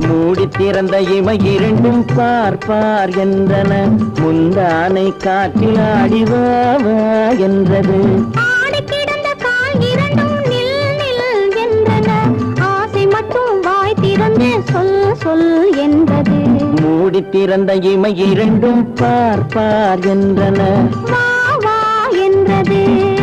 மூடி திறந்த இமை இரண்டும் பார் பார் என்றன. முந்தானை காற்றில் ஆடிவாவா என்றது. மூடி திறந்த இமை இரண்டும் பார் பார் என்றன என்றது.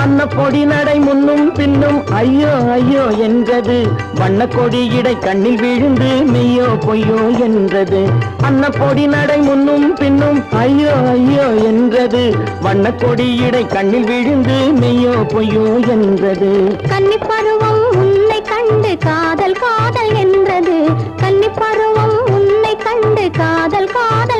அன்ன பொடி நடை முன்னும் பின்னும் ஐயோ ஐயோ என்றது. வண்ண கொடி இடை கண்ணில் விழுந்து மெய்யோ பொய்யோ என்றது. அன்ன பொடி நடை முன்னும் பின்னும் ஐயோ ஐயோ என்றது. வண்ண கொடி இடை கண்ணில் விழுந்து மெய்யோ பொய்யோ என்றது. கன்னிப் பருவம் உன்னை கண்டு காதல் காதல் என்றது. கன்னிப் பருவம் உன்னை கண்டு காதல் காதல்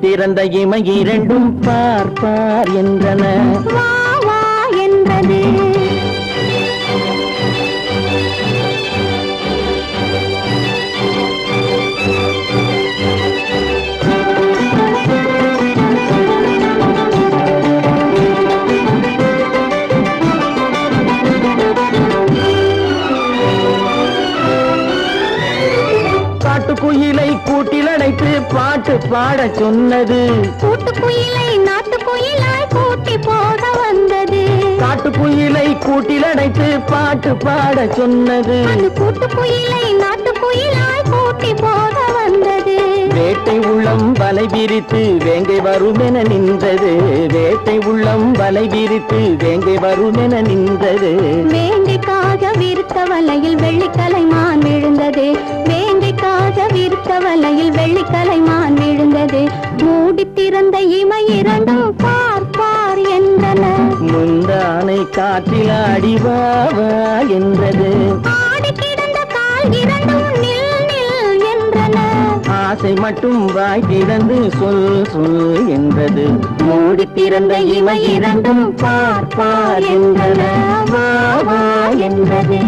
திறந்த இமை இரண்டும் பார் பார் என்றன என்றது பாட்டு பாடச் சொன்னது. கூட்டுக்குயிலை நாட்டுக்குயிலாய் கூட்டி போக வந்தது. காட்டுக்குயிலை கூட்டில் அடைத்து பாட்டு பாடச் சொன்னது. கூட்டுக்குயிலை நாட்டுக்குயிலாய் கூட்டி போக வந்தது. வேட்டை உள்ளம் வலை விரித்து வேங்கை வருமென நின்றது. வேட்டை உள்ளம் வலை விரித்து வேங்கை வருமென நின்றது. வேங்கைக்காக விருத்த வலையில் வெள்ளிக்கலைமான் விழுந்தது. வேங்கைக்காக விருத்த வலையில் வெள்ளிக்கலைமான் விழுந்தது மூடி திறந்த இமை இரண்டும் பார் பார் என்றன முந்தானை காற்றில் அடிவாவா என்றது ஆசை மட்டும் வாய் திறந்து சொல் சொல் என்றது மூடி திறந்த இமை இரண்டும் பார் பார் என்றன வா வா என்றது